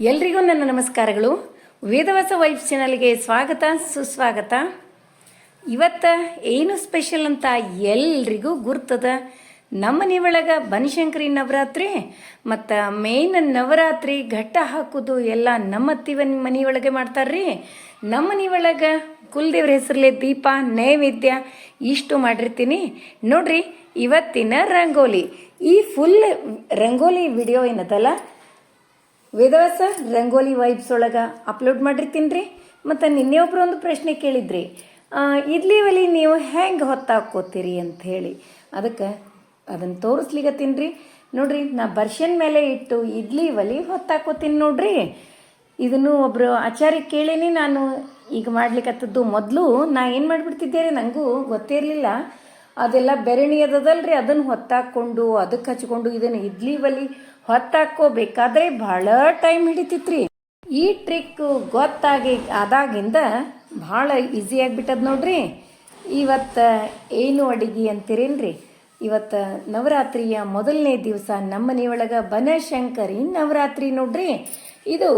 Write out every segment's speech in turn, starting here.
ಎಲ್ರಿಗೂ ನನ್ನ ನಮಸ್ಕಾರಗಳು. ವೇದವಾಸ ವೈಫ್ ಚಾನಲ್ಗೆ ಸ್ವಾಗತ, ಸುಸ್ವಾಗತ. ಇವತ್ತು ಏನು ಸ್ಪೆಷಲ್ ಅಂತ ಎಲ್ರಿಗೂ ಗುರ್ತದ. ನಮ್ಮ ಒಳಗೆ ಬನಶಂಕರಿ ನವರಾತ್ರಿ ಮತ್ತು ಮೇನ್ ನವರಾತ್ರಿ ಘಟ್ಟ ಹಾಕೋದು ಎಲ್ಲ ನಮ್ಮ ಅತ್ತಿವನ್ ಮನೆಯೊಳಗೆ ಮಾಡ್ತಾರ್ರಿ. ನಮ್ಮ ಮನೆಯೊಳಗೆ ಕುಲದೇವ್ರ ಹೆಸರಲ್ಲೇ ದೀಪ, ನೈವೇದ್ಯ ಇಷ್ಟು ಮಾಡಿರ್ತೀನಿ. ನೋಡ್ರಿ, ಇವತ್ತಿನ ರಂಗೋಲಿ. ಈ ಫುಲ್ ರಂಗೋಲಿ ವಿಡಿಯೋ ಏನದಲ್ಲ? ವೇದವಾಸ ರಂಗೋಲಿ ವೈಬ್ಸ್ ಒಳಗೆ ಅಪ್ಲೋಡ್ ಮಾಡಿರ್ತೀನಿ ರೀ ಮತ್ತು ನಿನ್ನೆ ಒಬ್ರು ಒಂದು ಪ್ರಶ್ನೆ ಕೇಳಿದ್ರಿ. ಇಡ್ಲಿ ಒಲಿ ನೀವು ಹೆಂಗೆ ಹೊತ್ತಾಕೋತೀರಿ ಅಂತ ಹೇಳಿ. ಅದಕ್ಕೆ ಅದನ್ನು ತೋರಿಸ್ಲಿಗತ್ತೀನಿ ರೀ ನೋಡ್ರಿ, ನಾ ಬರ್ಷನ್ ಮೇಲೆ ಇಟ್ಟು ಇಡ್ಲಿ ಒಲಿ ಹೊತ್ತಾಕೋತೀನಿ ನೋಡ್ರಿ. ಇದನ್ನು ಒಬ್ಬರು ಆಚಾರ್ಯ ಕೇಳೇನಿ, ನಾನು ಈಗ ಮಾಡ್ಲಿಕ್ಕತ್ತದ್ದು ಮೊದಲು ನಾ ಏನು ಮಾಡಿಬಿಡ್ತಿದ್ದೆ ರೀ ನನಗೂ ಗೊತ್ತೇ ಇರಲಿಲ್ಲ. ಅದೆಲ್ಲ ಬೆರಣಿ ಅದದಲ್ರಿ ಅದನ್ನು ಹೊತ್ತಾಕೊಂಡು ಅದಕ್ಕೆ ಹಚ್ಕೊಂಡು ಇದನ್ನು ಇಡ್ಲಿ ಒಲಿ ಹೊತ್ತಾಕೋಬೇಕಾದ್ರೆ ಭಾಳ ಟೈಮ್ ಹಿಡಿತಿತ್ರಿ. ಈ ಟ್ರಿಕ್ ಗೊತ್ತಾಗಿ ಆದಾಗಿಂದ ಭಾಳ ಈಸಿ ಆಗಿಬಿಟ್ಟದ ನೋಡ್ರಿ. ಇವತ್ತು ಏನು ಅಡಿಗೆ ಅಂತೀರೇನ್ರಿ? ಇವತ್ತು ನವರಾತ್ರಿಯ ಮೊದಲನೇ ದಿವಸ ನಮ್ಮ ಮನೆಯೊಳಗೆ ಬನಶಂಕರಿ ನವರಾತ್ರಿ ನೋಡ್ರಿ. ಇದು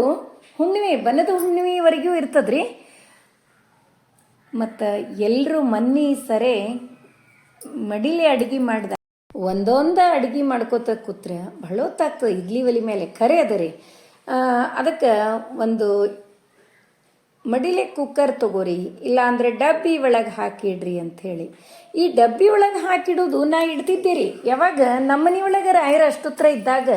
ಹುಣ್ಣಿಮೆ, ಬನದ ಹುಣ್ಣಿಮೆವರೆಗೂ ಇರ್ತದ್ರಿ. ಮತ್ತು ಎಲ್ಲರೂ ಮನ್ನಿ ಸರೆ ಮಡಿಲೆ ಅಡುಗೆ ಮಾಡ್ದ ಒಂದೊಂದ ಅಡುಗೆ ಮಾಡ್ಕೋತ ಕೂತ್ರೆ ಬಹಳ ಹೊತ್ತಾಗ್ತದೆ, ಇಡ್ಲಿ ಒಲಿ ಮೇಲೆ ಖರೆ ಅದ ರೀ. ಅದಕ್ಕೆ ಒಂದು ಮಡಿಲೆ ಕುಕ್ಕರ್ ತಗೋರಿ ಇಲ್ಲ ಅಂದ್ರೆ ಡಬ್ಬಿ ಒಳಗೆ ಹಾಕಿಡ್ರಿ ಅಂಥೇಳಿ ಈ ಡಬ್ಬಿ ಒಳಗೆ ಹಾಕಿಡೋದು ನಾ ಇಡ್ತಿದ್ದೆ ರೀ. ಯಾವಾಗ ನಮ್ಮ ಮನೆಯೊಳಗೆ ರಾಯರ ಅಷ್ಟುತ್ರ ಇದ್ದಾಗ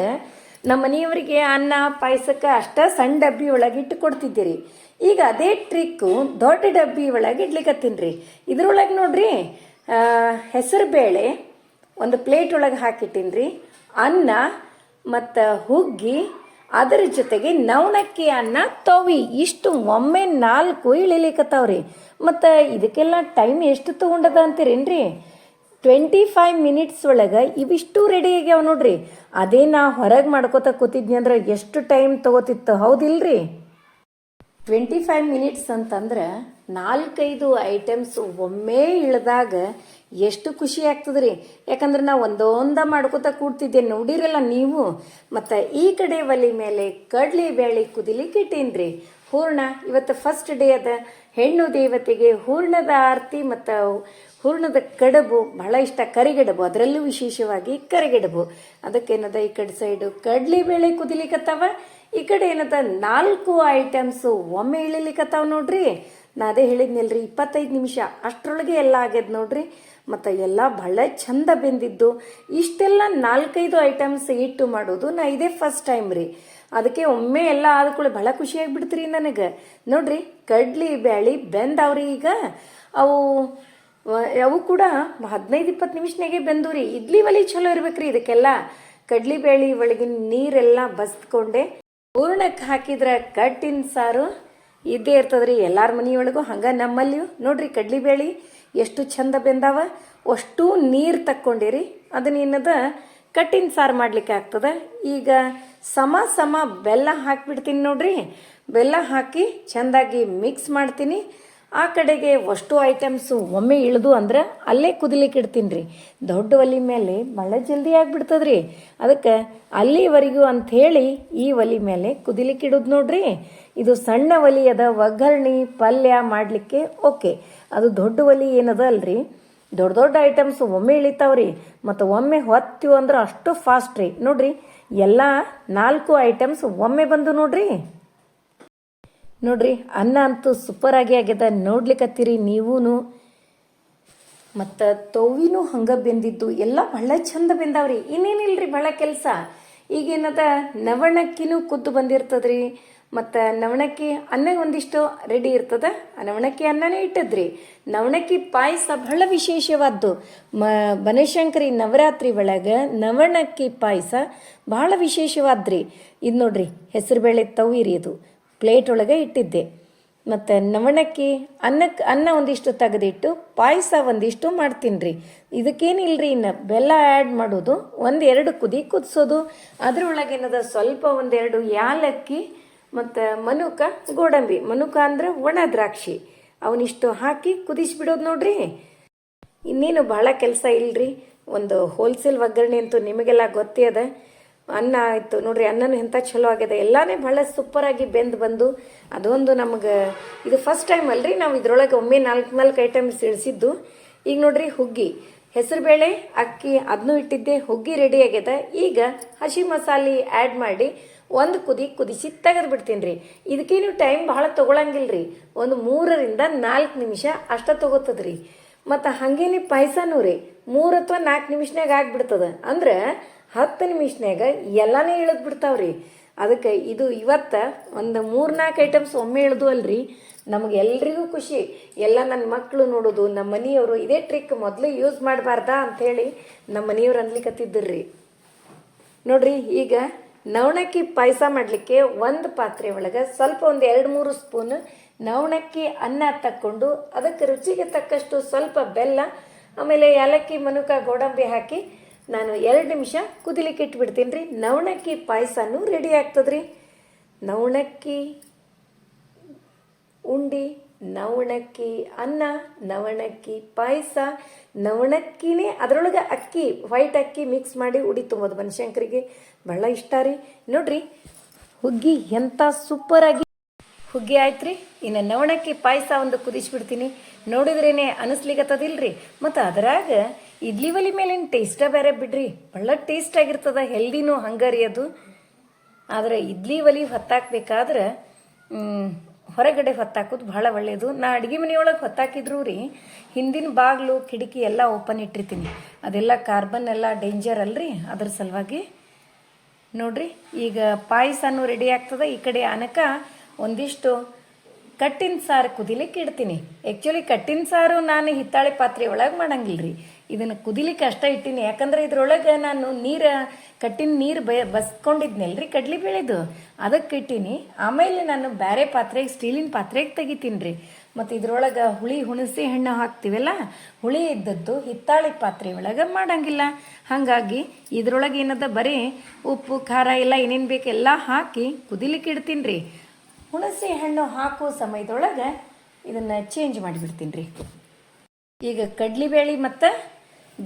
ನಮ್ಮ ಮನೆಯವರಿಗೆ ಅನ್ನ, ಪಾಯಸಕ್ಕೆ ಅಷ್ಟ ಸಣ್ಣ ಡಬ್ಬಿ ಒಳಗೆ ಇಟ್ಟು ಕೊಡ್ತಿದ್ದೆ ರೀ. ಈಗ ಅದೇ ಟ್ರಿಕ್ಕು ದೊಡ್ಡ ಡಬ್ಬಿ ಒಳಗೆ ಇಡ್ಲಿಕತ್ತೀನಿ ರೀ. ಇದ್ರೊಳಗೆ ನೋಡ್ರಿ ಹೆಸರು ಬೇಳೆ ಒಂದು ಪ್ಲೇಟ್ ಒಳಗೆ ಹಾಕಿಟ್ಟಿನಿ ರೀ ಅನ್ನ ಮತ್ತು ಹುಗ್ಗಿ, ಅದರ ಜೊತೆಗೆ ನವಣಕ್ಕಿ ಅನ್ನ, ತವಿ. ಇಷ್ಟು ಒಮ್ಮೆ ನಾಲ್ಕು ಇಳಿಲಿಕತ್ತಾವ್ರಿ ಮತ್ತು ಇದಕ್ಕೆಲ್ಲ ಟೈಮ್ ಎಷ್ಟು ತೊಗೊಂಡದ ಅಂತೀರೇನ್ರಿ? ಟ್ವೆಂಟಿ ಫೈವ್ ಮಿನಿಟ್ಸ್ ಒಳಗೆ ಇವಿಷ್ಟು ರೆಡಿ ಆಗ್ಯಾವ ನೋಡ್ರಿ. ಅದೇ ನಾ ಹೊರಗೆ ಮಾಡ್ಕೋತ ಕೂತಿದ್ನಿ ಅಂದ್ರೆ ಎಷ್ಟು ಟೈಮ್ ತಗೋತಿತ್ತು? ಹೌದಿಲ್ರಿ? ಟ್ವೆಂಟಿ ಫೈವ್ ಮಿನಿಟ್ಸ್ ಅಂತಂದ್ರೆ ನಾಲ್ಕೈದು ಐಟಮ್ಸ್ ಒಮ್ಮೆ ಇಳ್ದಾಗ ಎಷ್ಟು ಖುಷಿ ಆಗ್ತದ್ರಿ? ಯಾಕಂದ್ರೆ ನಾವು ಒಂದೊಂದ ಮಾಡ್ಕೋತ ಕೂಡ್ತಿದ್ದೆ ನೋಡಿರಲ್ಲ ನೀವು. ಮತ್ತು ಈ ಕಡೆ ಒಲಿ ಮೇಲೆ ಕಡ್ಲಿ ಬೇಳೆ ಕುದಿಲಿಕ್ಕೆ ರೀ ಹೂರ್ಣ, ಇವತ್ತು ಫಸ್ಟ್ ಡೇ ಅದ. ಹೆಣ್ಣು ದೇವತೆಗೆ ಹೂರ್ಣದ ಆರತಿ ಮತ್ತು ಹೂರ್ಣದ ಕಡಬು, ಬಹಳ ಇಷ್ಟ. ಕರಿಗಡಬು, ಅದರಲ್ಲೂ ವಿಶೇಷವಾಗಿ ಕರಿಗಡಬು. ಅದಕ್ಕೇನದ ಈ ಕಡೆ ಸೈಡು ಕಡ್ಲಿ ಬೇಳೆ ಕುದಿಲಿಕತ್ತಾವ ಈ ಕಡೆ ಏನದ ನಾಲ್ಕು ಐಟಮ್ಸು ಒಮ್ಮೆ ಇಳಿಲಿಕ್ಕತ್ತಾವ ನೋಡ್ರಿ. ನಾ ಅದೇ ಹೇಳಿದ್ನಲ್ರಿ, ಇಪ್ಪತ್ತೈದು ನಿಮಿಷ. ಅಷ್ಟರೊಳಗೆ ಎಲ್ಲ ಆಗ್ಯದ ನೋಡ್ರಿ. ಮತ್ತು ಎಲ್ಲ ಭಾಳ ಚಂದ ಬೆಂದಿದ್ದು. ಇಷ್ಟೆಲ್ಲ ನಾಲ್ಕೈದು ಐಟಮ್ಸ್ ಇಟ್ಟು ಮಾಡೋದು ನಾ ಇದೇ ಫಸ್ಟ್ ಟೈಮ್ ರೀ. ಅದಕ್ಕೆ ಒಮ್ಮೆ ಎಲ್ಲ ಆದ್ಕೊಳ್ಳಿ ಭಾಳ ಖುಷಿಯಾಗಿಬಿಡ್ತೀರಿ ನನಗೆ. ನೋಡ್ರಿ, ಕಡ್ಲಿ, ಬ್ಯಾಳಿ ಬೆಂದವ್ರಿ ಈಗ. ಅವು ಅವು ಕೂಡ ಹದಿನೈದು, ಇಪ್ಪತ್ತು ನಿಮಿಷನಾಗೆ ಬೆಂದವ್ರಿ ಇಡ್ಲಿ ಒಲಿ ಚಲೋ ಇರ್ಬೇಕ್ರಿ ಇದಕ್ಕೆಲ್ಲ. ಕಡ್ಲಿ, ಬ್ಯಾಳಿ ಒಳಗಿನ ನೀರೆಲ್ಲ ಬಸ್ಕೊಂಡೆ ಹೂರ್ಣಕ್ಕೆ ಹಾಕಿದ್ರೆ ಕಟ್ಟಿನ ಸಾರು. ಇದ್ದೇ ಇರ್ತದ್ರಿ ಎಲ್ಲಾರ ಮನೆಯೊಳಗೂ, ಹಂಗೆ ನಮ್ಮಲ್ಲಿಯೂ. ನೋಡ್ರಿ ಕಡ್ಲಿ ಬೇಳಿ ಎಷ್ಟು ಚಂದ ಬೆಂದಾವ. ಅಷ್ಟು ನೀರು ತಕ್ಕೊಂಡಿರಿ. ಅದನ್ನೇನದ ಕಟ್ಟಿನ ಸಾರು ಮಾಡ್ಲಿಕ್ಕೆ ಆಗ್ತದೆ. ಈಗ ಸಮ ಸಮ ಬೆಲ್ಲ ಹಾಕಿಬಿಡ್ತೀನಿ ನೋಡ್ರಿ. ಬೆಲ್ಲ ಹಾಕಿ ಚೆಂದಾಗಿ ಮಿಕ್ಸ್ ಮಾಡ್ತೀನಿ. ಆ ಕಡೆಗೆ ಅಷ್ಟು ಐಟಮ್ಸು ಒಮ್ಮೆ ಇಳಿದು ಅಂದ್ರೆ ಅಲ್ಲೇ ಕುದಿಲಿಕ್ಕೆ ಇಡ್ತೀನಿ ರೀ ದೊಡ್ಡ ಒಲಿ ಮೇಲೆ ಮಳೆ ಜಲ್ದಿ ಆಗಿಬಿಡ್ತದ್ರಿ. ಅದಕ್ಕೆ ಅಲ್ಲಿವರೆಗೂ ಅಂಥೇಳಿ ಈ ಒಲಿ ಮೇಲೆ ಕುದಿಲಿಕ್ಕೆ ಇಡೋದು ನೋಡ್ರಿ. ಇದು ಸಣ್ಣ ಒಲೆ ಅದ ಒಗ್ಗರಣೆ ಪಲ್ಯ ಮಾಡಲಿಕ್ಕೆ ಓಕೆ. ಅದು ದೊಡ್ಡ ಒಲಿ ಏನದ ಅಲ್ರಿ ದೊಡ್ಡ ದೊಡ್ಡ ಐಟಮ್ಸ್ ಒಮ್ಮೆ ಇಳಿತಾವ್ರಿ. ಮತ್ತು ಒಮ್ಮೆ ಹೊತ್ತೀವಿ ಅಂದ್ರೆ ಅಷ್ಟು ಫಾಸ್ಟ್ ರೀ. ನೋಡ್ರಿ, ಎಲ್ಲ ನಾಲ್ಕು ಐಟಮ್ಸ್ ಒಮ್ಮೆ ಬಂದು ನೋಡ್ರಿ. ನೋಡ್ರಿ, ಅನ್ನ ಅಂತೂ ಸೂಪರ್ ಆಗಿ ಆಗ್ಯದ. ನೋಡ್ಲಿಕ್ಕತ್ತೀರಿ ನೀವೂನು. ಮತ್ತು ತೋವಿನೂ ಹಂಗೆ ಬೆಂದಿದ್ದು, ಎಲ್ಲ ಭಾಳ ಚಂದ ಬೆಂದಾವ್ರಿ. ಇನ್ನೇನಿಲ್ರಿ ಭಾಳ ಕೆಲಸ? ಈಗೇನದ ನವಣಕ್ಕಿನೂ ಕುದ್ದು ಬಂದಿರ್ತದ್ರಿ. ಮತ್ತು ನವಣಕ್ಕಿ ಅನ್ನ ಒಂದಿಷ್ಟು ರೆಡಿ ಇರ್ತದ. ನವಣಕ್ಕಿ ಅನ್ನನೇ ಇಟ್ಟದ್ರಿ. ನವಣಕ್ಕಿ ಪಾಯಸ ಬಹಳ ವಿಶೇಷವಾದ್ದು. ಮ, ಬನಶಂಕರಿ ನವರಾತ್ರಿ ಒಳಗೆ ನವಣಕ್ಕಿ ಪಾಯಸ ಬಹಳ ವಿಶೇಷವಾದ್ರಿ. ಇದು ನೋಡ್ರಿ, ಹೆಸರುಬೇಳೆ ತವಿರಿ ಇದು. ಪ್ಲೇಟ್ ಒಳಗೆ ಇಟ್ಟಿದ್ದೆ. ಮತ್ತು ನವಣಕ್ಕಿ ಅನ್ನಕ್ಕೆ ಅನ್ನ ಒಂದಿಷ್ಟು ತೆಗೆದಿಟ್ಟು, ಪಾಯಸ ಒಂದಿಷ್ಟು ಮಾಡ್ತೀನಿ ರೀ ರೀ ಇನ್ನು ಬೆಲ್ಲ ಆ್ಯಡ್ ಮಾಡೋದು ಒಂದೆರಡು ಕುದಿ ಕುದಿಸೋದು ಅದರೊಳಗೇನದ ಸ್ವಲ್ಪ ಒಂದೆರಡು ಯಾಲಕ್ಕಿ, ಮತ್ತು ಮನುಕ ಗೋಡಂಬಿ. ಮನುಕ ಅಂದರೆ ಒಣ ದ್ರಾಕ್ಷಿ. ಅವನಿಷ್ಟು ಹಾಕಿ ಕುದಿಸ್ಬಿಡೋದು ನೋಡ್ರಿ. ಇನ್ನೇನು ಭಾಳ ಕೆಲಸ ಇಲ್ಲರಿ ಒಂದು ಹೋಲ್ಸೇಲ್ ಒಗ್ಗರಣೆ ಅಂತೂ ನಿಮಗೆಲ್ಲ ಗೊತ್ತೇ ಅದ. ಅನ್ನ ಆಯಿತು. ನೋಡ್ರಿ, ಅನ್ನನೂ ಎಂಥ ಚಲೋ ಆಗಿದೆ. ಎಲ್ಲಾನೇ ಭಾಳ ಸೂಪರಾಗಿ ಬೆಂದು ಬಂದು, ಅದೊಂದು ನಮಗೆ, ಇದು ಫಸ್ಟ್ ಟೈಮ್ ಅಲ್ರಿ, ನಾವು ಇದ್ರೊಳಗೆ ಒಮ್ಮೆ ನಾಲ್ಕು ನಾಲ್ಕು ಐಟಮ್ಸ್ ಇಳಿಸಿದ್ದು. ಈಗ ನೋಡ್ರಿ, ಹುಗ್ಗಿ. ಹೆಸರುಬೇಳೆ ಅಕ್ಕಿ ಅದನ್ನೂ ಇಟ್ಟಿದ್ದೆ, ಹುಗ್ಗಿ ರೆಡಿ ಆಗ್ಯದ ಈಗ ಹಸಿ ಮಸಾಲೆ ಆ್ಯಡ್ ಮಾಡಿ, ಒಂದು ಕುದಿ ಕುದಿಸಿ ತೆಗೆದು ಬಿಡ್ತೀನಿ ರೀ ಇದಕ್ಕೆ ನೀವು ಟೈಮ್ ಭಾಳ ತೊಗೊಳಂಗಿಲ್ಲ ರೀ ಒಂದು ಮೂರರಿಂದ ನಾಲ್ಕು ನಿಮಿಷ ಅಷ್ಟ ತೊಗೋತದ್ರಿ. ಮತ್ತು ಹಾಗೇನೆ ಪಾಯಸನೂ ರೀ, ಮೂರು ಅಥವಾ ನಾಲ್ಕು ನಿಮಿಷನಾಗ ಆಗ್ಬಿಡ್ತದ. ಅಂದ್ರೆ ಹತ್ತು ನಿಮಿಷನ್ಯಾಗ ಎಲ್ಲಾನೇ ಇಳಿದು ಬಿಡ್ತಾವ್ರಿ. ಅದಕ್ಕೆ ಇದು ಇವತ್ತು ಒಂದು ಮೂರು ನಾಲ್ಕು ಐಟಮ್ಸ್ ಒಮ್ಮೆ ಇಳಿದು ಅಲ್ರಿ. ನಮಗೆ ಎಲ್ರಿಗೂ ಖುಷಿ. ಎಲ್ಲ ನನ್ನ ಮಕ್ಕಳು ನೋಡೋದು ನಮ್ಮ ಮನೆಯವರು ಇದೇ ಟ್ರಿಕ್ ಮೊದಲು ಯೂಸ್ ಮಾಡಬಾರ್ದಾ ಅಂಥೇಳಿ ನಮ್ಮ ಮನೆಯವ್ರು ಅನ್ಲಿಕ್ಕತ್ತಿದ್ದರ್ರಿ ನೋಡ್ರಿ, ಈಗ ನವಣಕ್ಕಿ ಪಾಯಸ ಮಾಡಲಿಕ್ಕೆ ಒಂದು ಪಾತ್ರೆ ಒಳಗೆ ಸ್ವಲ್ಪ ಒಂದು ಎರಡು ಮೂರು ಸ್ಪೂನ್ ನವಣಕ್ಕಿ ಅನ್ನ ತಕ್ಕೊಂಡು ಅದಕ್ಕೆ ರುಚಿಗೆ ತಕ್ಕಷ್ಟು ಸ್ವಲ್ಪ ಬೆಲ್ಲ, ಆಮೇಲೆ ಏಲಕ್ಕಿ, ಮನುಕ, ಗೋಡಂಬಿ ಹಾಕಿ ನಾನು ಎರಡು ನಿಮಿಷ ಕುದಿಲಿಕ್ಕೆ ಇಟ್ಬಿಡ್ತೀನಿ ರೀ. ನವಣಕ್ಕಿ ಪಾಯಸನೂ ರೆಡಿ ಆಗ್ತದ್ರಿ. ನವಣಕ್ಕಿ ಉಂಡಿ, ನವಣಕ್ಕಿ ಅನ್ನ, ನವಣಕ್ಕಿ ಪಾಯಸ. ನವಣಕ್ಕಿನೇ ಅದರೊಳಗೆ ಅಕ್ಕಿ ವೈಟ್ ಅಕ್ಕಿ ಮಿಕ್ಸ್ ಮಾಡಿ ಉಡಿ ತುಂಬೋದು ಬನಶಂಕರಿಗೆ. ಭಾಳ ಇಷ್ಟ ರೀ. ನೋಡ್ರಿ, ಹುಗ್ಗಿ ಎಂಥ ಸೂಪರಾಗಿ ಹುಗ್ಗಿ ಆಯ್ತು ರೀ ಇನ್ನು ನವಣಕ್ಕಿ ಪಾಯಸ ಒಂದು ಕುದಿಸ್ಬಿಡ್ತೀನಿ. ನೋಡಿದ್ರೇನೆ ರೀ ಮತ್ತು ಅದರಾಗ ಇಡ್ಲಿ ಒಲಿ ಮೇಲಿನ ಟೇಸ್ಟ ಬೇರೆ ಬಿಡ್ರಿ. ಒಳ್ಳೆ ಟೇಸ್ಟ್ ಆಗಿರ್ತದ ಹೆಲ್ದಿನೂ ಹಂಗರಿ ಅದು. ಆದ್ರೆ ಇಡ್ಲಿ ಒಲಿ ಹೊತ್ತಾಕ್ಬೇಕಾದ್ರೆ ಹೊರಗಡೆ ಹೊತ್ತಾಕೋದು ಭಾಳ ಒಳ್ಳೆಯದು ನಾ ಅಡುಗೆ ಮನೆಯೊಳಗೆ ಹೊತ್ತಾಕಿದ್ರು ರೀ, ಹಿಂದಿನ ಬಾಗಿಲು, ಕಿಟಕಿ ಎಲ್ಲ ಓಪನ್ ಇಟ್ಟಿರ್ತೀನಿ. ಅದೆಲ್ಲ ಕಾರ್ಬನ್ ಎಲ್ಲ ಡೇಂಜರ್ ಅಲ್ರಿ ಅದ್ರ ಸಲುವಾಗಿ. ನೋಡ್ರಿ, ಈಗ ಪಾಯಸನೂ ರೆಡಿ ಆಗ್ತದೆ. ಈ ಕಡೆ ಅನಕ ಒಂದಿಷ್ಟು ಕಟ್ಟಿನ ಸಾರು ಕುದಿಲಿಕ್ಕೆ ಇಡ್ತೀನಿ. ಆ್ಯಕ್ಚುಲಿ ಕಟ್ಟಿನ ಸಾರು ನಾನು ಹಿತ್ತಾಳೆ ಪಾತ್ರೆ ಒಳಗೆ ಮಾಡಂಗಿಲ್ಲ ರೀ ಇದನ್ನು ಕುದಿಲಿಕ್ಕೆ ಅಷ್ಟೇ ಇಟ್ಟೀನಿ. ಯಾಕಂದ್ರೆ ಇದ್ರೊಳಗೆ ನಾನು ನೀರು, ಕಟ್ಟಿನ ನೀರು ಬೆ, ಬಸ್ಕೊಂಡಿದ್ನಲ್ರಿ ಕಡ್ಲಿ ಬೇಳೆದು. ಅದಕ್ಕೆ ಇಟ್ಟೀನಿ. ಆಮೇಲೆ ನಾನು ಬೇರೆ ಪಾತ್ರೆಗೆ, ಸ್ಟೀಲಿನ ಪಾತ್ರೆಗೆ ತೆಗಿತೀನಿ ರೀ ಮತ್ತು ಇದ್ರೊಳಗೆ ಹುಳಿ, ಹುಣಸೆ ಹಣ್ಣು ಹಾಕ್ತೀವಲ್ಲ, ಹುಳಿ ಇದ್ದದ್ದು ಹಿತ್ತಾಳೆ ಪಾತ್ರೆ ಒಳಗೆ ಮಾಡಂಗಿಲ್ಲ. ಹಾಗಾಗಿ ಇದ್ರೊಳಗೆ ಏನದ ಬರೀ ಉಪ್ಪು, ಖಾರ ಎಲ್ಲ ಏನೇನು ಬೇಕೆಲ್ಲ ಹಾಕಿ ಕುದಿಲಿಕ್ಕೆ ಇಡ್ತೀನಿ ರೀ ಹುಣಸೆ ಹಣ್ಣು ಹಾಕೋ ಸಮಯದೊಳಗೆ ಇದನ್ನು ಚೇಂಜ್ ಮಾಡಿಬಿಡ್ತೀನಿ ರೀ ಈಗ ಕಡ್ಲಿಬೇಳೆ ಮತ್ತು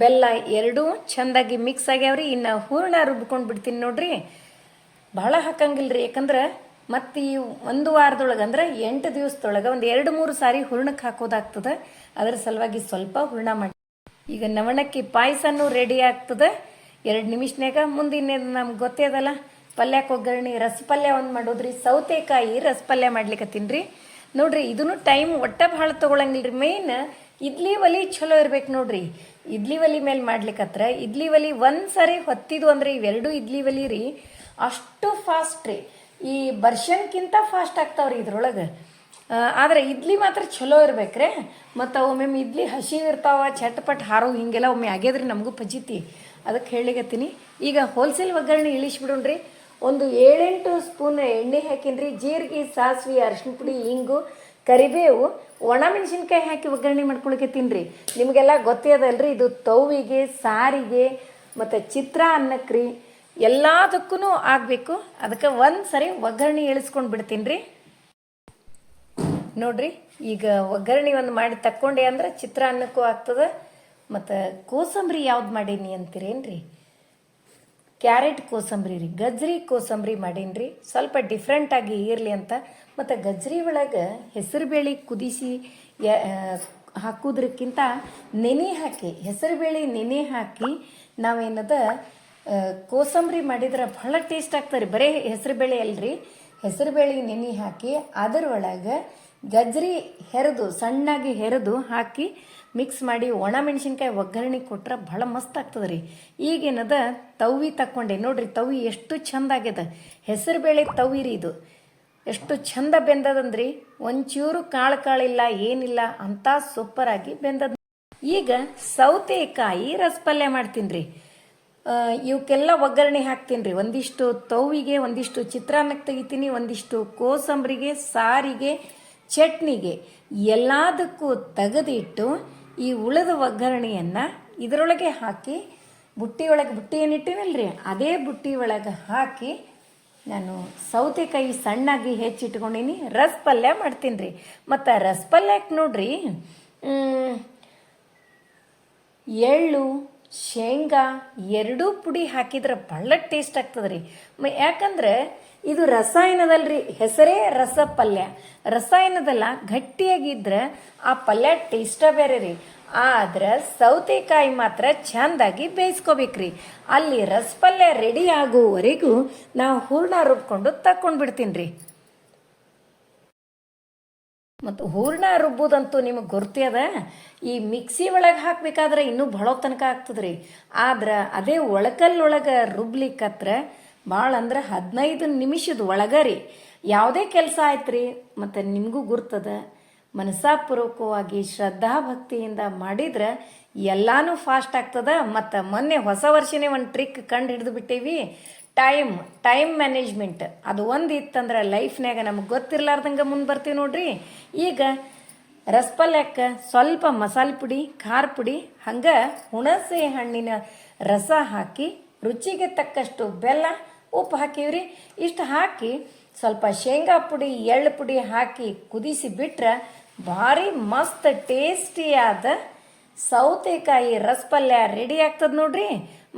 ಬೆಲ್ಲ ಎರಡೂ ಚಂದಾಗಿ ಮಿಕ್ಸ್ ಆಗ್ಯಾವ್ರಿ. ಇನ್ನು ಹೂರ್ಣ ರುಬ್ಕೊಂಡು ಬಿಡ್ತೀನಿ ನೋಡ್ರಿ. ಭಾಳ ಹಾಕಂಗಿಲ್ಲ ರೀ ಯಾಕಂದ್ರೆ ಮತ್ತು ಈ ಒಂದು ವಾರದೊಳಗೆ ಅಂದ್ರೆ ಎಂಟು ದಿವಸದೊಳಗೆ ಒಂದು ಎರಡು ಮೂರು ಸಾರಿ ಹೂರ್ಣಕ್ಕೆ ಹಾಕೋದಾಗ್ತದೆ. ಅದ್ರ ಸಲುವಾಗಿ ಸ್ವಲ್ಪ ಹೂರ್ಣ ಮಾಡಿ. ಈಗ ನವಣಕ್ಕಿ ಪಾಯಸನೂ ರೆಡಿ ಆಗ್ತದೆ. ಎರಡು ನಿಮಿಷನಾಗ ಮುಂದಿನ ನಮ್ಗೆ ಗೊತ್ತೇ ಅದಲ್ಲ. ಪಲ್ಯಕ್ಕೆ ಒಗ್ಗರಣೆ ರಸಪಲ್ಯ ಒಂದು ಮಾಡೋದ್ರಿ. ಸೌತೆಕಾಯಿ ರಸಪಲ್ಯ ಮಾಡ್ಲಿಕ್ಕೆ ತಿನ್ರಿ ನೋಡ್ರಿ ಇದನ್ನು ಟೈಮ್ ಒಟ್ಟ ಭಾಳ ತೊಗೊಳಂಗಿಲ್ಲ ರೀ ಮೇಯ್ನ್ ಇಡ್ಲಿ ಒಲಿ ಚಲೋ ಇರ್ಬೇಕು ನೋಡ್ರಿ. ಇಡ್ಲಿ ಒಲಿ ಮೇಲೆ ಮಾಡ್ಲಿಕ್ಕತ್ರ ಇಡ್ಲಿ ಒಲಿ ಒಂದು ಸರಿ ಹೊತ್ತಿದ್ವು ಅಂದ್ರೆ ಇವೆರಡು ಇಡ್ಲಿ ಒಲಿ ರೀ. ಅಷ್ಟು ಫಾಸ್ಟ್ ರೀ. ಈ ಬರ್ಷನ್ಕಿಂತ ಫಾಸ್ಟ್ ಆಗ್ತಾವ್ರಿ ಇದ್ರೊಳಗೆ. ಆದ್ರೆ ಇಡ್ಲಿ ಮಾತ್ರ ಚಲೋ ಇರ್ಬೇಕ್ರೆ ಮತ್ತು ಒಮ್ಮೊಮ್ಮೆ ಇಡ್ಲಿ ಹಸಿ ಇರ್ತಾವ ಚಟ್ಪಟ್ ಹಾರೋ ಹಿಂಗೆಲ್ಲ ಒಮ್ಮೆ ಆಗ್ಯದ್ರಿ ನಮಗೂ ಪಜಿತಿ. ಅದಕ್ಕೆ ಹೇಳಿಗತ್ತೀನಿ. ಈಗ ಹೋಲ್ಸೇಲ್ ಒಗ್ಗರಣೆ ಇಳಿಸ್ಬಿಡೋಣ್ರಿ ಒಂದು ಏಳೆಂಟು ಸ್ಪೂನ್ ಎಣ್ಣೆ ಹಾಕಿನ್ರಿ. ಜೀರಿಗೆ, ಸಾಸಿವೆ ಅರಿಶಿನ ಪುಡಿ ಹಿಂಗು ಕರಿಬೇವು, ಒಣ ಮೆಣಸಿನ್ಕಾಯಿ ಹಾಕಿ ಒಗ್ಗರಣೆ ಮಾಡ್ಕೊಳಕ್ಕೆ ತಿನ್ರಿ. ನಿಮಗೆಲ್ಲ ಗೊತ್ತೇ ಅದಲ್ರಿ, ಇದು ತೌವಿಗೆ ಸಾರಿಗೆ, ಮತ್ತು ಚಿತ್ರ ರೀ ಎಲ್ಲದಕ್ಕೂ ಆಗಬೇಕು. ಅದಕ್ಕೆ ಒಂದು ಸರಿ ಒಗ್ಗರಣೆ ಇಳಿಸ್ಕೊಂಡು ಬಿಡ್ತೀನಿ ರೀ ನೋಡ್ರಿ, ಈಗ ಒಗ್ಗರಣೆ ಒಂದು ಮಾಡಿ ತಕ್ಕೊಂಡೆ ಅಂದ್ರೆ ಚಿತ್ರಾನ್ನಕ್ಕೂ ಆಗ್ತದೆ. ಮತ್ತು ಕೋಸಂಬರಿ ಯಾವ್ದು ಮಾಡೀನಿ ಅಂತೀರೇನ್ರಿ? ಕ್ಯಾರೆಟ್ ಕೋಸಂಬರಿ ರೀ, ಗಜ್ರಿ ಕೋಸಂಬರಿ ಮಾಡೀನಿ ಸ್ವಲ್ಪ ಡಿಫ್ರೆಂಟಾಗಿ ಇರಲಿ ಅಂತ. ಮತ್ತು ಗಜ್ರಿ ಒಳಗೆ ಹೆಸರುಬೇಳೆ ಕುದಿಸಿ ಹಾಕೋದ್ರಕ್ಕಿಂತ ನೆನೆ ಹಾಕಿ ಹೆಸರುಬೇಳೆ ನೆನೆ ಹಾಕಿ ನಾವೇನದ ಕೋಸಂಬರಿ ಮಾಡಿದ್ರೆ ಭಾಳ ಟೇಸ್ಟ್ ಆಗ್ತದೆ ರೀ. ಬರೀ ಹೆಸರುಬೇಳೆ ಅಲ್ರಿ. ಹೆಸರುಬೇಳೆ ನೆನೆ ಹಾಕಿ ಅದರೊಳಗೆ ಗಜ್ರಿ ಹೆರೆದು, ಸಣ್ಣಾಗಿ ಹೆರೆದು ಹಾಕಿ ಮಿಕ್ಸ್ ಮಾಡಿ ಒಣ ಮೆಣಸಿನ್ಕಾಯಿ ಒಗ್ಗರಣೆ ಕೊಟ್ರೆ ಭಾಳ ಮಸ್ತ್ ಆಗ್ತದೆ ರೀ ಈಗೇನದ ತವಿ ತಕ್ಕೊಂಡೆ. ನೋಡ್ರಿ ತವಿ ಎಷ್ಟು ಚಂದ ಆಗ್ಯದ. ಹೆಸರುಬೇಳೆ ತವಿ ರೀ ಇದು. ಎಷ್ಟು ಚಂದ ಬೆಂದದಂದ್ರಿ. ಒಂಚೂರು ಕಾಳು ಕಾಳಿಲ್ಲ, ಏನಿಲ್ಲ ಅಂತ ಸೂಪರ್ ಆಗಿ ಬೆಂದದ. ಈಗ ಸೌತೆಕಾಯಿ ರಸಪಲ್ಯ ಮಾಡ್ತೀನಿ ರೀ ಇವಕ್ಕೆಲ್ಲ ಒಗ್ಗರಣೆ ಹಾಕ್ತೀನಿ ರೀ ಒಂದಿಷ್ಟು ತವಿಗೆ ಒಂದಿಷ್ಟು ಚಿತ್ರಾನ್ನಕ್ಕೆ ತೆಗಿತೀನಿ, ಒಂದಿಷ್ಟು ಕೋಸಂಬರಿಗೆ, ಸಾರಿಗೆ, ಚಟ್ನಿಗೆ ಎಲ್ಲದಕ್ಕೂ ತೆಗೆದಿಟ್ಟು ಈ ಉಳಿದ ಒಗ್ಗರಣೆಯನ್ನು ಇದರೊಳಗೆ ಹಾಕಿ ಬುಟ್ಟಿ ಒಳಗೆ ಬುಟ್ಟಿ ಏನಿಟ್ಟಿನಲ್ರಿ ಅದೇ ಬುಟ್ಟಿ ಒಳಗೆ ಹಾಕಿ ನಾನು ಸೌತೆಕಾಯಿ ಸಣ್ಣಾಗಿ ಹೆಚ್ಚಿಟ್ಕೊಂಡೀನಿ. ರಸಪಲ್ಯ ಮಾಡ್ತೀನಿ ರೀ ಮತ್ತು ರಸಪಲ್ಯಕ್ಕೆ ನೋಡ್ರಿ ಮ್, ಎಳ್ಳು ಶೇಂಗಾ ಎರಡೂ ಪುಡಿ ಹಾಕಿದ್ರೆ ಭಾಳ ಟೇಸ್ಟ್ ಆಗ್ತದೆ ರೀ ಯಾಕಂದ್ರೆ ಇದು ರಸಾಯನದಲ್ರಿ, ಹೆಸರೇ ರಸ ಪಲ್ಯ ರಸಾಯನದಲ್ಲ ಗಟ್ಟಿಯಾಗಿದ್ರೆ ಆ ಪಲ್ಯ ಟೇಸ್ಟ ಬೇರೆ ರೀ. ಆದ್ರೆ ಸೌತೆಕಾಯಿ ಮಾತ್ರ ಚೆಂದಾಗಿ ಬೇಯಿಸ್ಕೋಬೇಕ್ರಿ. ಅಲ್ಲಿ ರಸಪಲ್ಯ ರೆಡಿ ಆಗುವವರೆಗೂ ನಾವು ಹೂರ್ಣ ರುಬ್ಕೊಂಡು ತಕ್ಕೊಂಡು ಬಿಡ್ತೀನಿ ರೀ ಮತ್ತು ಹೂರ್ಣ ರುಬ್ಬೋದಂತೂ ನಿಮಗೆ ಗೊತ್ತೇ ಅದ. ಈ ಮಿಕ್ಸಿ ಒಳಗೆ ಹಾಕ್ಬೇಕಾದ್ರೆ ಇನ್ನೂ ಬಹಳ ತನಕ ಆಗ್ತದ್ರಿ. ಆದ್ರೆ ಅದೇ ಒಳಕಲ್ಲೊಳಗೆ ರುಬ್ಲಿಕ್ಕತ್ರ ಭಾಳ ಅಂದ್ರೆ ಹದಿನೈದು ನಿಮಿಷದ ಒಳಗೆ ರೀ. ಯಾವುದೇ ಕೆಲಸ ಆಯ್ತು ರೀ ಮತ್ತು ನಿಮಗೂ ಗುರ್ತದ. ಮನಸಾಪೂರ್ವಕವಾಗಿ ಶ್ರದ್ಧಾ ಭಕ್ತಿಯಿಂದ ಮಾಡಿದ್ರೆ ಎಲ್ಲಾನು ಫಾಸ್ಟ್ ಆಗ್ತದ. ಮತ್ತು ಮೊನ್ನೆ ಹೊಸ ವರ್ಷನೇ ಒಂದು ಟ್ರಿಕ್ ಕಂಡು ಹಿಡಿದು ಬಿಟ್ಟೇವಿ. ಟೈಮ್ ಟೈಮ್ ಮ್ಯಾನೇಜ್ಮೆಂಟ್ ಅದು ಒಂದು ಇತ್ತಂದ್ರೆ ಲೈಫ್ನಾಗ ನಮಗೆ ಗೊತ್ತಿರ್ಲಾರ್ದಂಗೆ ಮುಂದೆ ಬರ್ತೀವಿ ನೋಡ್ರಿ. ಈಗ ರಸಪಲ್ಯಕ್ಕ ಸ್ವಲ್ಪ ಮಸಾಲೆ ಪುಡಿ, ಖಾರ ಪುಡಿ, ಹಂಗೆ ಹುಣಸೆ ಹಣ್ಣಿನ ರಸ ಹಾಕಿ ರುಚಿಗೆ ತಕ್ಕಷ್ಟು ಬೆಲ್ಲ, ಉಪ್ಪು ಹಾಕಿವ್ರಿ. ಇಷ್ಟು ಹಾಕಿ ಸ್ವಲ್ಪ ಶೇಂಗಾ ಪುಡಿ, ಎಳ್ಳು ಪುಡಿ ಹಾಕಿ ಕುದಿಸಿ ಬಿಟ್ರೆ ಭಾರಿ ಮಸ್ತ್ ಟೇಸ್ಟಿಯಾದ ಸೌತೆಕಾಯಿ ರಸಪಲ್ಯ ರೆಡಿ ಆಗ್ತದ ನೋಡ್ರಿ.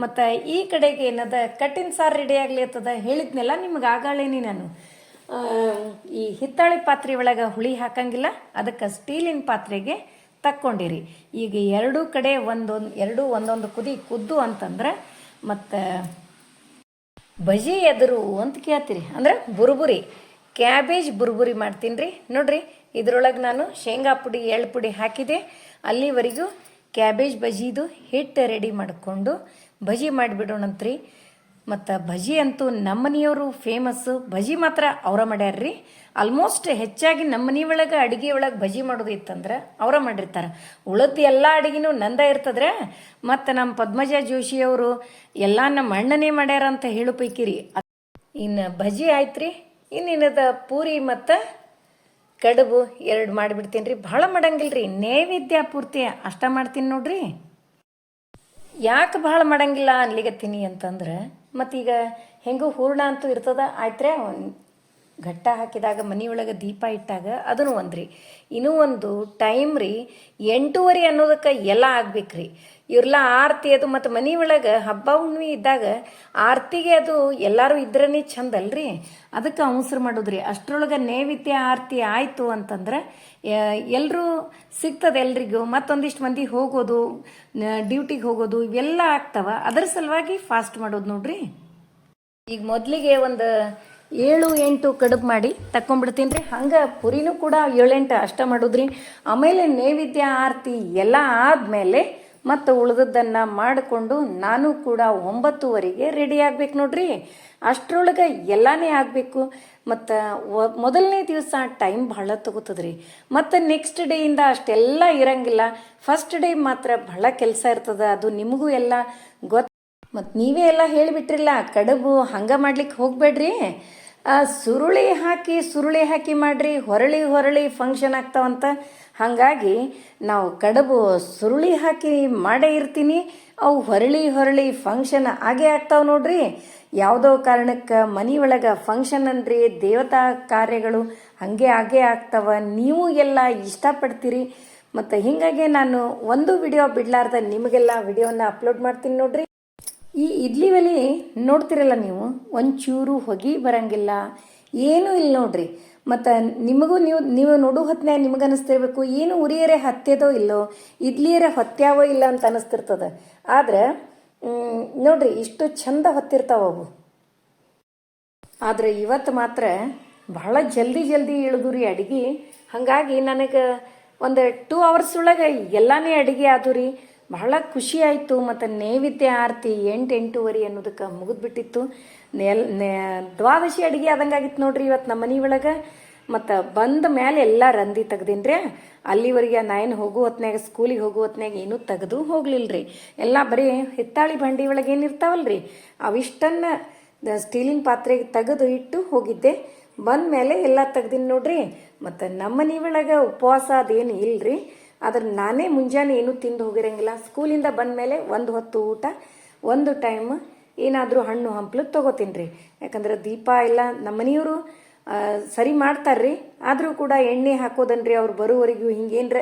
ಮತ್ತು ಈ ಕಡೆಗೆ ಏನದ? ಕಟ್ಟಿನ ಸಾರು ರೆಡಿ ಆಗ್ಲತ್ತದ ಹೇಳಿದ್ನೆಲ್ಲ ನಿಮ್ಗೆ ಆಗಾಳೇನಿ ನಾನು. ಈ ಹಿತ್ತಾಳೆ ಪಾತ್ರೆ ಒಳಗೆ ಹುಳಿ ಹಾಕಂಗಿಲ್ಲ, ಅದಕ್ಕೆ ಸ್ಟೀಲಿನ ಪಾತ್ರೆಗೆ ತಕ್ಕೊಂಡಿರಿ. ಈಗ ಎರಡೂ ಕಡೆ ಒಂದೊಂದು, ಎರಡೂ ಒಂದೊಂದು ಕುದಿ ಕುದ್ದು ಅಂತಂದ್ರೆ ಮತ್ತು ಬಜಿ ಎದುರು ಅಂತ ಕೇಳ್ತೀರಿ. ಅಂದ್ರೆ ಬುರುಬುರಿ, ಕ್ಯಾಬೇಜ್ ಬುರುಬುರಿ ಮಾಡ್ತೀನಿ ರೀ ನೋಡ್ರಿ, ಇದ್ರೊಳಗೆ ನಾನು ಶೇಂಗಾ ಪುಡಿ, ಎಳ್ಳು ಪುಡಿ ಹಾಕಿದೆ. ಅಲ್ಲಿವರೆಗೂ ಕ್ಯಾಬೇಜ್ ಬಜಿದು ಹಿಟ್ಟು ರೆಡಿ ಮಾಡಿಕೊಂಡು ಬಜಿ ಮಾಡಿಬಿಡೋಣಂತ್ರಿ. ಮತ್ತು ಬಜಿ ಅಂತೂ ನಮ್ಮನೆಯವರು ಫೇಮಸ್ಸು ಬಜಿ ಮಾತ್ರ ಅವರ ಮಾಡ್ಯಾರ್ರಿ. ಆಲ್ಮೋಸ್ಟ್ ಹೆಚ್ಚಾಗಿ ನಮ್ಮನೆ ಒಳಗೆ ಅಡುಗೆ ಒಳಗೆ ಬಜಿ ಮಾಡೋದು ಇತ್ತಂದ್ರೆ ಅವರ ಮಾಡಿರ್ತಾರೆ. ಉಳಿದ ಎಲ್ಲ ಅಡುಗೆನೂ ನಂದ ಇರ್ತದ್ರೆ ಮತ್ತು ನಮ್ಮ ಪದ್ಮಜ ಜೋಶಿಯವರು ಎಲ್ಲ ನಮ್ಮ ಅಣ್ಣನೇ ಮಾಡ್ಯಾರ ಅಂತ ಹೇಳು ಪೈಕಿ ರೀ ಇನ್ನು ಬಜಿ ಆಯ್ತು ರೀ ಇನ್ನಿನ್ನದ ಪೂರಿ ಮತ್ತು ಕಡುಬು ಎರಡು ಮಾಡಿಬಿಡ್ತೀನಿ ರೀ ಭಾಳ ಮಾಡಂಗಿಲ್ಲ ರೀ ನೈವೇದ್ಯ ಪೂರ್ತಿ ಅಷ್ಟ ಮಾಡ್ತೀನಿ ನೋಡ್ರಿ. ಯಾಕೆ ಭಾಳ ಮಾಡಂಗಿಲ್ಲ ಅನ್ಲಿಗತ್ತೀನಿ ಅಂತಂದ್ರೆ ಮತ್ತೀಗ ಹೆಂಗೂ ಹೂರ್ಣ ಅಂತೂ ಇರ್ತದ ಆಯ್ತ್ರೆ ಘಟ್ಟ ಹಾಕಿದಾಗ ಮನೆಯೊಳಗೆ ದೀಪ ಇಟ್ಟಾಗ ಅದನ್ನು ಒಂದು ರೀ ಇನ್ನೂ ಒಂದು ಟೈಮ್ ರೀ, ಎಂಟೂವರೆ ಅನ್ನೋದಕ್ಕೆ ಎಲ್ಲ ಆಗ್ಬೇಕ್ರಿ. ಇವ್ರೆಲ್ಲ ಆರತಿ ಅದು ಮತ್ತು ಮನೆ ಹಬ್ಬ ಹುಣ್ಣಿಮೆ ಇದ್ದಾಗ ಆರತಿಗೆ ಅದು ಎಲ್ಲರೂ ಇದ್ರೇ ಚಂದ ಅಲ್ರಿ? ಅದಕ್ಕೆ ಅವಸರ ಮಾಡೋದ್ರಿ. ಅಷ್ಟರೊಳಗೆ ನೈವೇದ್ಯ ಆರತಿ ಆಯಿತು ಅಂತಂದ್ರೆ ಎಲ್ಲರೂ ಸಿಗ್ತದೆ ಎಲ್ರಿಗೂ ಮತ್ತೊಂದಿಷ್ಟು ಮಂದಿ ಹೋಗೋದು ಡ್ಯೂಟಿಗೆ ಹೋಗೋದು ಇವೆಲ್ಲ ಆಗ್ತಾವ. ಅದರ ಸಲುವಾಗಿ ಫಾಸ್ಟ್ ಮಾಡೋದು ನೋಡ್ರಿ. ಈಗ ಮೊದಲಿಗೆ ಒಂದು ಏಳು ಎಂಟು ಕಡುಬು ಮಾಡಿ ತಕ್ಕೊಂಬಿಡ್ತೀನಿ ರೀ. ಹಂಗೆ ಪುರಿನೂ ಕೂಡ ಏಳೆಂಟು ಅಷ್ಟ ಮಾಡೋದ್ರಿ. ಆಮೇಲೆ ನೈವೇದ್ಯ ಆರತಿ ಎಲ್ಲ ಆದಮೇಲೆ ಮತ್ತು ಉಳಿದದ್ದನ್ನು ಮಾಡಿಕೊಂಡು ನಾನು ಕೂಡ ಒಂಬತ್ತುವರೆಗೆ ರೆಡಿ ಆಗ್ಬೇಕು ನೋಡ್ರಿ. ಅಷ್ಟರೊಳಗೆ ಎಲ್ಲಾನೇ ಆಗಬೇಕು. ಮತ್ತು ಮೊದಲನೇ ದಿವಸ ಟೈಮ್ ಭಾಳ ತಗೋತದ್ರಿ. ಮತ್ತು ನೆಕ್ಸ್ಟ್ ಡೇಯಿಂದ ಅಷ್ಟೆಲ್ಲ ಇರಂಗಿಲ್ಲ. ಫಸ್ಟ್ ಡೇ ಮಾತ್ರ ಭಾಳ ಕೆಲಸ ಇರ್ತದ. ಅದು ನಿಮಗೂ ಎಲ್ಲ ಗೊತ್ತು ಮತ್ತು ನೀವೇ ಎಲ್ಲ ಹೇಳಿಬಿಟ್ರಿಲ್ಲ, ಕಡುಬು ಹಂಗೆ ಮಾಡ್ಲಿಕ್ಕೆ ಹೋಗಬೇಡ್ರಿ. ಸುರುಳಿ ಹಾಕಿ ಸುರುಳಿ ಹಾಕಿ ಮಾಡ್ರಿ, ಹೊರಳಿ ಹೊರಳಿ ಫಂಕ್ಷನ್ ಆಗ್ತಾವಂತ. ಹಾಗಾಗಿ ನಾವು ಕಡುಬು ಸುರುಳಿ ಹಾಕಿ ಮಾಡೇ ಇರ್ತೀನಿ. ಅವು ಹೊರಳಿ ಹೊರಳಿ ಫಂಕ್ಷನ್ ಆಗೇ ಆಗ್ತಾವ ನೋಡ್ರಿ. ಯಾವುದೋ ಕಾರಣಕ್ಕೆ ಮನೆ ಒಳಗೆ ಫಂಕ್ಷನ್ ಅನ್ರಿ ದೇವತಾ ಕಾರ್ಯಗಳು ಹಾಗೆ ಆಗೇ ಆಗ್ತಾವ, ನೀವು ಎಲ್ಲ ಇಷ್ಟಪಡ್ತೀರಿ. ಮತ್ತು ಹೀಗಾಗಿ ನಾನು ಒಂದು ವಿಡಿಯೋ ಬಿಡ್ಲಾರ್ದ, ನಿಮಗೆಲ್ಲ ವಿಡಿಯೋನ ಅಪ್ಲೋಡ್ ಮಾಡ್ತೀನಿ ನೋಡ್ರಿ. ಈ ಇಡ್ಲಿ ಒಲೆ ನೋಡ್ತಿರಲ್ಲ ನೀವು? ಒಂಚೂರು ಹೊಗೆ ಬರಂಗಿಲ್ಲ. ಏನೂ ಇಲ್ಲ ನೋಡ್ರಿ. ಮತ್ತು ನಿಮಗೂ ನೀವು ನೀವು ನೋಡು ಹೊತ್ನ್ಯಾಗ ನಿಮಗೆ ಅನಿಸ್ತಿರ್ಬೇಕು. ಏನು ಉರಿಯರೆ ಹತ್ಯದೋ ಇಲ್ಲೋ, ಇಡ್ಲಿಯರೆ ಹೊತ್ಯಾವೋ ಇಲ್ಲ ಅಂತ ಅನಿಸ್ತಿರ್ತದ. ಆದರೆ ನೋಡ್ರಿ, ಇಷ್ಟು ಚಂದ ಹೊತ್ತಿರ್ತಾವ ಆದ್ರೆ ಇವತ್ತು ಮಾತ್ರ ಬಹಳ ಜಲ್ದಿ ಜಲ್ದಿ ಇಳಿದು ರೀ ಅಡುಗೆ. ಹಾಗಾಗಿ ನನಗೆ ಒಂದು ಟೂ ಅವರ್ಸ್ ಒಳಗೆ ಎಲ್ಲಾನೇ ಅಡುಗೆ ಆದು ರೀ ಬಹಳ ಖುಷಿ ಆಯಿತು ಮತ್ತು ನೈವೇದ್ಯ ಆರತಿ ಎಂಟು ಎಂಟೂವರೆ ಅನ್ನೋದಕ್ಕೆ ಮುಗಿದ್ಬಿಟ್ಟಿತ್ತು. ನೆಲ್ ದ್ವಾದಶಿ ಅಡಿಗೆ ಆದಂಗಾಗಿತ್ತು ನೋಡ್ರಿ ಇವತ್ತು ನಮ್ಮ ಮನೆ ಒಳಗೆ. ಮತ್ತು ಬಂದ ಮೇಲೆ ಎಲ್ಲ ರಂದಿ ತೆಗ್ದೀನಿ ರೀ ಅಲ್ಲಿವರೆಗೆ ನಾ ಏನು ಹೋಗೋ ಹೊತ್ನ್ಯಾಗ, ಸ್ಕೂಲಿಗೆ ಹೋಗೋ ಹೊತ್ನಾಗ ಏನೂ ತೆಗೆದು ಹೋಗ್ಲಿಲ್ಲ ರೀ ಎಲ್ಲ ಬರೀ ಹಿತ್ತಾಳಿ ಬಂಡಿ ಒಳಗೆ ಏನಿರ್ತಾವಲ್ಲ ರೀ ಅವಿಷ್ಟನ್ನು ಸ್ಟೀಲಿನ ಪಾತ್ರೆಗೆ ತೆಗೆದು ಇಟ್ಟು ಹೋಗಿದ್ದೆ. ಬಂದ ಮೇಲೆ ಎಲ್ಲ ತೆಗ್ದೀನಿ ನೋಡ್ರಿ. ಮತ್ತು ನಮ್ಮ ಮನೆ ಒಳಗೆ ಉಪವಾಸ ಅದೇನು ಇಲ್ರಿ. ಆದ್ರೆ ನಾನೇ ಮುಂಜಾನೆ ಏನೂ ತಿಂದು ಹೋಗಿರಂಗಿಲ್ಲ. ಸ್ಕೂಲಿಂದ ಬಂದ ಮೇಲೆ ಒಂದು ಹೊತ್ತು ಊಟ, ಒಂದು ಟೈಮ್ ಏನಾದರೂ ಹಣ್ಣು ಹಂಪ್ಲು ತೊಗೋತೀನಿ ರೀ ಯಾಕಂದ್ರೆ ದೀಪ ಎಲ್ಲ ನಮ್ಮ ಮನೆಯವರು ಸರಿ ಮಾಡ್ತಾರ್ರಿ. ಆದರೂ ಕೂಡ ಎಣ್ಣೆ ಹಾಕೋದನ್ರಿ ಅವ್ರು ಬರೋವರೆಗೂ ಹಿಂಗೇನ್ರ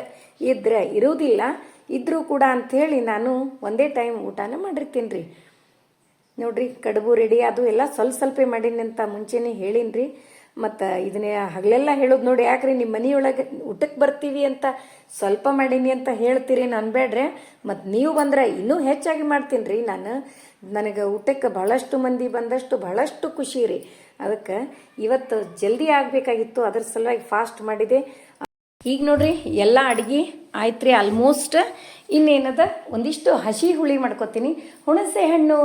ಇದ್ರೆ ಇರೋದಿಲ್ಲ ಇದ್ರೂ ಕೂಡ ಅಂಥೇಳಿ ನಾನು ಒಂದೇ ಟೈಮ್ ಊಟನ ಮಾಡಿರ್ತೀನಿ ರೀ ನೋಡ್ರಿ, ಕಡುಬು ರೆಡಿ, ಅದು ಎಲ್ಲ ಸ್ವಲ್ಪ ಸ್ವಲ್ಪ ಮಾಡೀನಿ ಅಂತ ಮುಂಚೆನೇ ಹೇಳೀನಿ ಮತ್ತು ಇದನ್ನೇ ಹಗಲೆಲ್ಲ ಹೇಳೋದು ನೋಡಿ, ಯಾಕ್ರಿ ನಿಮ್ಮ ಮನೆಯೊಳಗೆ ಊಟಕ್ಕೆ ಬರ್ತೀವಿ ಅಂತ ಸ್ವಲ್ಪ ಮಾಡೀನಿ ಅಂತ ಹೇಳ್ತೀರಿ ಅನ್ಬೇಡ್ರೆ ಮತ್ತು ನೀವು ಬಂದ್ರೆ ಇನ್ನೂ ಹೆಚ್ಚಾಗಿ ಮಾಡ್ತೀನಿ ರೀ ನಾನು. ನನಗೆ ಊಟಕ್ಕೆ ಬಹಳಷ್ಟು ಮಂದಿ ಬಂದಷ್ಟು ಬಹಳಷ್ಟು ಖುಷಿ ರೀ. ಅದಕ್ಕೆ ಇವತ್ತು ಜಲ್ದಿ ಆಗಬೇಕಾಗಿತ್ತು, ಅದ್ರ ಸಲುವಾಗಿ ಫಾಸ್ಟ್ ಮಾಡಿದೆ. ಈಗ ನೋಡ್ರಿ, ಎಲ್ಲ ಅಡುಗೆ ಆಯ್ತು ರೀ ಆಲ್ಮೋಸ್ಟ್ ಇನ್ನೇನದ, ಒಂದಿಷ್ಟು ಹಸಿ ಹುಳಿ ಮಾಡ್ಕೊತೀನಿ. ಹುಣಸೆ ಹಣ್ಣು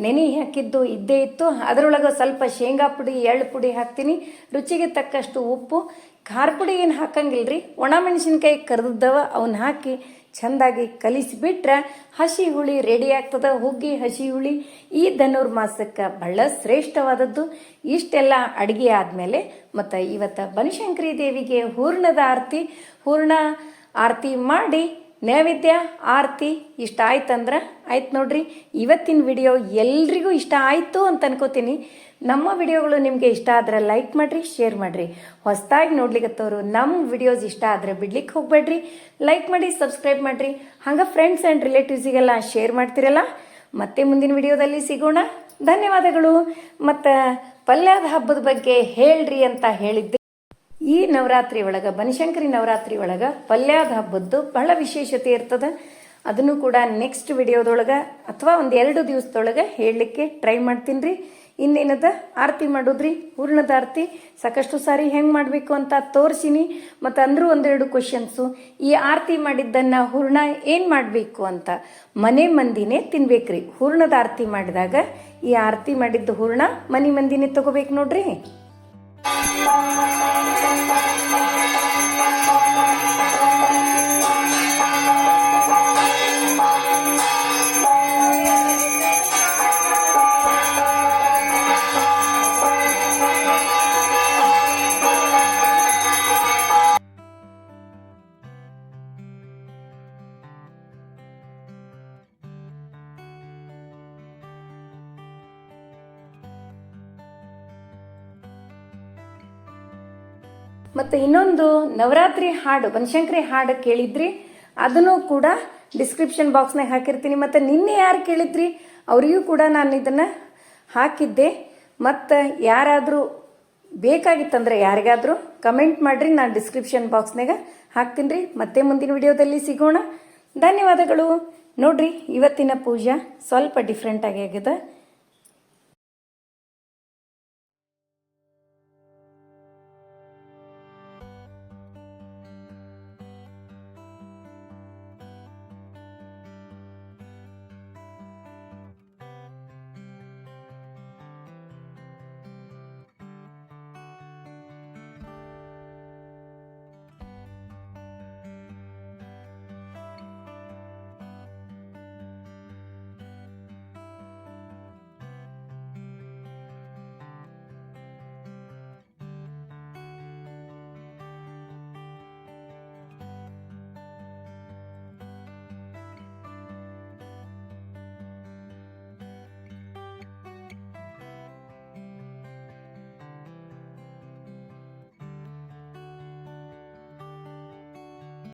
ನೆನೆ ಹಾಕಿದ್ದು ಇದ್ದೇ ಇತ್ತು. ಅದರೊಳಗೆ ಸ್ವಲ್ಪ ಶೇಂಗಾ ಪುಡಿ, ಎಳ್ಳು ಪುಡಿ ಹಾಕ್ತೀನಿ. ರುಚಿಗೆ ತಕ್ಕಷ್ಟು ಉಪ್ಪು. ಖಾರ ಪುಡಿ ಏನು ಹಾಕಂಗಿಲ್ಲ ರೀ ಒಣ ಮೆಣಸಿನ್ಕಾಯಿ ಕರೆದಿದ್ದವ ಅವನ್ನ ಹಾಕಿ ಚೆಂದಾಗಿ ಕಲಿಸಿಬಿಟ್ರೆ ಹಸಿ ಹುಳಿ ರೆಡಿ ಆಗ್ತದ. ಹುಗ್ಗಿ, ಹಸಿ ಹುಳಿ. ಈ ಧನುರ್ಮಾಸಕ್ಕೆ ಬಹಳ ಶ್ರೇಷ್ಠವಾದದ್ದು. ಇಷ್ಟೆಲ್ಲ ಅಡುಗೆ ಆದಮೇಲೆ ಮತ್ತು ಇವತ್ತು ಬನಶಂಕರಿ ದೇವಿಗೆ ಹೂರ್ಣದ ಆರತಿ. ಹೂರ್ಣ ಆರತಿ ಮಾಡಿ ನೈವೇದ್ಯ, ಆರತಿ ಇಷ್ಟ ಆಯ್ತಂದ್ರೆ ಆಯ್ತು ನೋಡ್ರಿ. ಇವತ್ತಿನ ವಿಡಿಯೋ ಎಲ್ರಿಗೂ ಇಷ್ಟ ಆಯಿತು ಅಂತ ಅನ್ಕೋತೀನಿ. ನಮ್ಮ ವಿಡಿಯೋಗಳು ನಿಮಗೆ ಇಷ್ಟ ಆದ್ರೆ ಲೈಕ್ ಮಾಡಿರಿ ಶೇರ್ ಮಾಡಿರಿ. ಹೊಸದಾಗಿ ನೋಡ್ಲಿಕ್ಕತ್ತವರು ನಮ್ಮ ವಿಡಿಯೋಸ್ ಇಷ್ಟ ಆದರೆ ಬಿಡ್ಲಿಕ್ಕೆ ಹೋಗ್ಬೇಡ್ರಿ. ಲೈಕ್ ಮಾಡಿ ಸಬ್ಸ್ಕ್ರೈಬ್ ಮಾಡಿರಿ. ಹಂಗೆ ಫ್ರೆಂಡ್ಸ್ ಆ್ಯಂಡ್ ರಿಲೇಟಿವ್ಸಿಗೆಲ್ಲ ಶೇರ್ ಮಾಡ್ತಿರಲ್ಲ. ಮತ್ತೆ ಮುಂದಿನ ವಿಡಿಯೋದಲ್ಲಿ ಸಿಗೋಣ. ಧನ್ಯವಾದಗಳು. ಮತ್ತು ಪಲ್ಯದ ಹಬ್ಬದ ಬಗ್ಗೆ ಹೇಳ್ರಿ ಅಂತ ಹೇಳಿದ್ದೆ. ಈ ನವರಾತ್ರಿ ಒಳಗೆ, ಬನಶಂಕರಿ ನವರಾತ್ರಿ ಒಳಗೆ ಪಲ್ಯದ ಹಬ್ಬದ್ದು ಬಹಳ ವಿಶೇಷತೆ ಇರ್ತದೆ. ಅದನ್ನು ಕೂಡ ನೆಕ್ಸ್ಟ್ ವಿಡಿಯೋದೊಳಗೆ ಅಥವಾ ಒಂದು ಎರಡು ದಿವಸದೊಳಗೆ ಹೇಳಲಿಕ್ಕೆ ಟ್ರೈ ಮಾಡ್ತೀನಿ ರೀ. ಇನ್ನೇನದ? ಆರತಿ ಮಾಡೋದ್ರಿ ಹೂರ್ಣದ ಆರತಿ. ಸಾಕಷ್ಟು ಸಾರಿ ಹೆಂಗೆ ಮಾಡಬೇಕು ಅಂತ ತೋರಿಸಿನಿ. ಮತ್ತು ಅಂದರೂ ಒಂದೆರಡು ಕ್ವಶನ್ಸು ಈ ಆರತಿ ಮಾಡಿದ್ದನ್ನು ಹೂರ್ಣ ಏನು ಮಾಡಬೇಕು ಅಂತ ಮನೆ ಮಂದಿನೇ ತಿನ್ಬೇಕ್ರಿ ಹೂರ್ಣದ ಆರತಿ ಮಾಡಿದಾಗ ಈ ಆರತಿ ಮಾಡಿದ್ದು ಹೂರ್ಣ ಮನೆ ಮಂದಿನೇ ತಗೋಬೇಕು ನೋಡ್ರಿ. Thank you. ಮತ್ತು ಇನ್ನೊಂದು ನವರಾತ್ರಿ ಹಾಡು, ಬನಶಂಕರಿ ಹಾಡು ಕೇಳಿದ್ರಿ, ಅದನ್ನು ಕೂಡ ಡಿಸ್ಕ್ರಿಪ್ಷನ್ ಬಾಕ್ಸ್ನಾಗ ಹಾಕಿರ್ತೀನಿ. ಮತ್ತು ನಿನ್ನೆ ಯಾರು ಕೇಳಿದ್ರಿ, ಅವರಿಗೂ ಕೂಡ ನಾನು ಇದನ್ನು ಹಾಕಿದ್ದೆ. ಮತ್ತು ಯಾರಾದರೂ ಬೇಕಾಗಿತ್ತಂದ್ರೆ ಯಾರಿಗಾದರೂ ಕಮೆಂಟ್ ಮಾಡಿರಿ, ನಾನು ಡಿಸ್ಕ್ರಿಪ್ಷನ್ ಬಾಕ್ಸ್ನಾಗ ಹಾಕ್ತೀನಿ. ರೀ ಮತ್ತೆ ಮುಂದಿನ ವಿಡಿಯೋದಲ್ಲಿ ಸಿಗೋಣ. ಧನ್ಯವಾದಗಳು. ನೋಡ್ರಿ, ಇವತ್ತಿನ ಪೂಜಾ ಸ್ವಲ್ಪ ಡಿಫ್ರೆಂಟ್ ಆಗಿ ಆಗಿದೆ.